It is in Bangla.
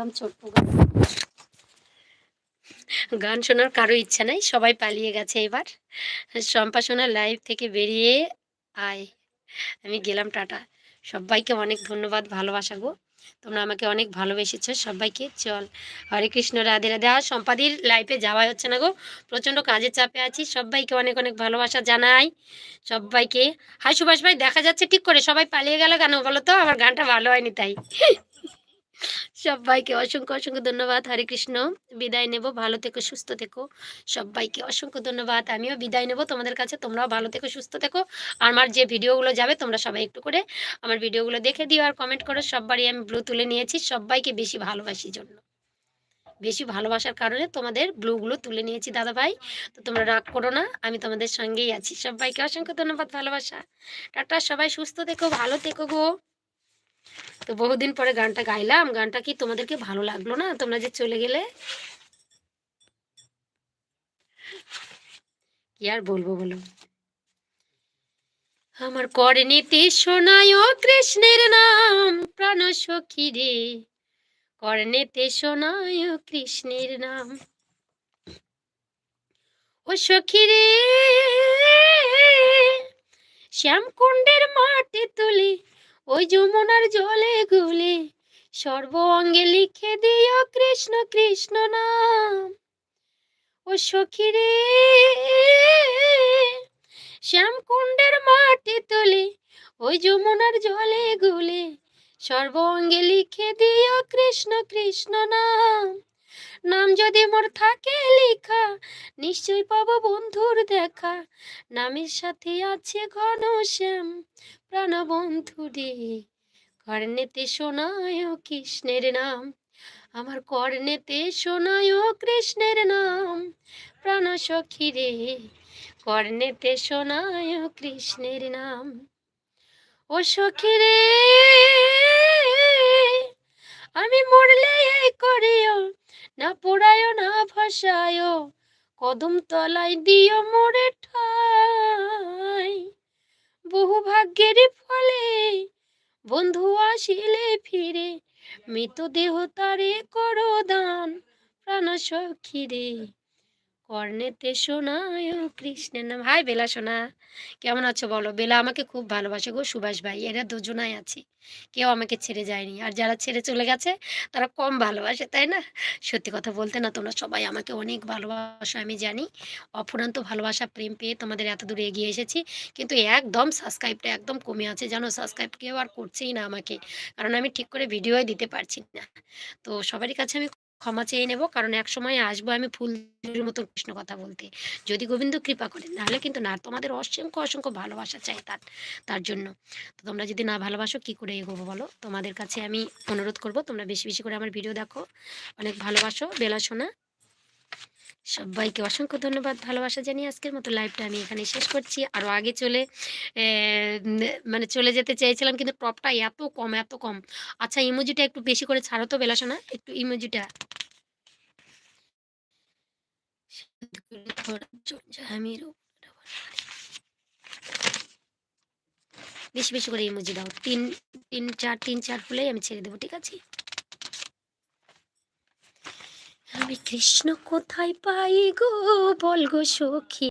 একদম ছোট্ট গান গান শোনার কারও ইচ্ছা নাই, সবাই পালিয়ে গেছে এবার। শম্পা সোনার লাইভ থেকে বেরিয়ে আয়। আমি গেলাম টাটা। সবাইকে অনেক ধন্যবাদ, ভালোবাসা গো। তোমরা আমাকে অনেক ভালোবেসেছো সবাইকে। চল, হরে কৃষ্ণ, রাধে রাধে। আর সম্পাদির লাইফে যাওয়াই হচ্ছে না গো। প্রচণ্ড কাজের চাপে আছি। সবাইকে অনেক অনেক ভালোবাসা জানাই। সবাইকে হাই সুভাষ ভাই, দেখা যাচ্ছে ঠিক করে। সবাই পালিয়ে গেল কেন বলো তো? আমার গানটা ভালো হয়নি তাই। সবাইকে অসংখ্য অসংখ্য ধন্যবাদ। হরে কৃষ্ণ, বিদায় নেব। ভালো থেকো, সুস্থ থেকো। সবাইকে অসংখ্য ধন্যবাদ। আমিও বিদায় নেব তোমাদের কাছে। তোমরাও ভালো থেকো, সুস্থ থেকো। আমার যে ভিডিওগুলো যাবে, তোমরা সবাই একটু করে আমার ভিডিওগুলো দেখে দিও আর কমেন্ট করো। সববারই আমি ব্লু তুলে নিয়েছি। সবাইকে বেশি ভালোবাসি জন্য। বেশি ভালোবাসার কারণে তোমাদের ব্লুগুলো তুলে নিয়েছি দাদা ভাই তো তোমরা রাগ করো না, আমি তোমাদের সঙ্গেই আছি। সবাইকে অসংখ্য ধন্যবাদ ভালোবাসা। টাটা, সবাই সুস্থ থেকো, ভালো থেকো গো। তো বহুদিন পরে গানটা গাইলাম। গানটা কি তোমাদেরকে ভালো লাগল না? তোমরা যে চলে গেলে? কি আর বলব বলো? আমার করে নীতি শোনায় ও কৃষ্ণের নাম, প্রাণ সখী রে। কর্ণেতে শোনায় ও কৃষ্ণের নাম। ও সখী রে, শ্যামকুণ্ডের মাটি তুলি ওই যমুনার জলে গুলে সর্ব অঙ্গে লিখে দিও কৃষ্ণ কৃষ্ণ নাম। ও সখী রে, শ্যামকুণ্ডের মাটি তুলি ওই যমুনার জলে গুলে সর্ব অঙ্গে লিখে দিও কৃষ্ণ কৃষ্ণ নাম। নাম যদি মোর থাকে লেখা নিশ্চয় পাবো বন্ধুর দেখা। নামের সাথে আছে ঘন শ্যাম, প্রাণ বন্ধু রে। কর্ণেতে শোনায় কৃষ্ণের নাম, আমার কর্ণেতে শোনায় কৃষ্ণের নাম, প্রাণ সখী রে। কর্ণেতে শোনায় কৃষ্ণের নাম, ও সখী রে। আমি মরলে এই করিও? না পোড়ায়, না ভাসায়। কদম তলায় দিও মরে ঠাই। বহু ভাগ্যের ফলে বন্ধু আসিলে ফিরে। মৃতদেহ তারে করো দান, প্রাণ সখী রে কর্ণেতে শোনায় ও কৃষ্ণের নাম। হাই বেলা সোনা, কেমন আছো বলো? বেলা আমাকে খুব ভালোবাসে গো সুভাষ ভাই, এরা দুজনাই আছে। কেউ আমাকে ছেড়ে যায়নি। আর যারা ছেড়ে চলে গেছে, তারা কম ভালোবাসে, তাই না? সত্যি কথা বলতে না, তোমরা সবাই আমাকে অনেক ভালোবাসো, আমি জানি। অফুরান্ত ভালোবাসা, প্রেম পেয়ে তোমাদের এত দূরে এগিয়ে এসেছি। কিন্তু একদম সাবস্ক্রাইবটা একদম কমে আছে, জানো? সাবস্ক্রাইব কেউ আর করছেই না আমাকে। কারণ আমি ঠিক করে ভিডিওই দিতে পারছি না। তো সবারই কাছে আমি ক্ষমা চেয়ে নেব, কারণ এক সময় আসব আমি ফুলের মতো কৃষ্ণ কথা বলতে। যদি গোবিন্দ কৃপা করেন নাহলে কিন্তু না, তোমাদের অসংখ্য অসংখ্য ভালোবাসা চাই তার তার জন্য। তো তোমরা যদি না ভালোবাসো, কি করে এগোবো বলো? তোমাদের কাছে আমি অনুরোধ করব, তোমরা বেশি বেশি করে আমার ভিডিও দেখো। অনেক ভালোবাসো, বেলা শোনা। সবাইকে অসংখ্য ধন্যবাদ, ভালোবাসা জানিয়ে আজকের মতো লাইভটা আমি এখানে শেষ করছি। আরও আগে চলে মানে চলে যেতে চেয়েছিলাম কিন্তু টপটা এত কম এত কম। আচ্ছা ইমোজিটা একটু বেশি করে ছাড়ো তো বেলা শোনা একটু ইমোজিটা বেশি বেশি করে ইমোজি দাও। তিন তিন, চার তিন, চার হলেই আমি ছেড়ে দেবো, ঠিক আছে? আমি কৃষ্ণ কোথায় পাই গো বল গো সখী?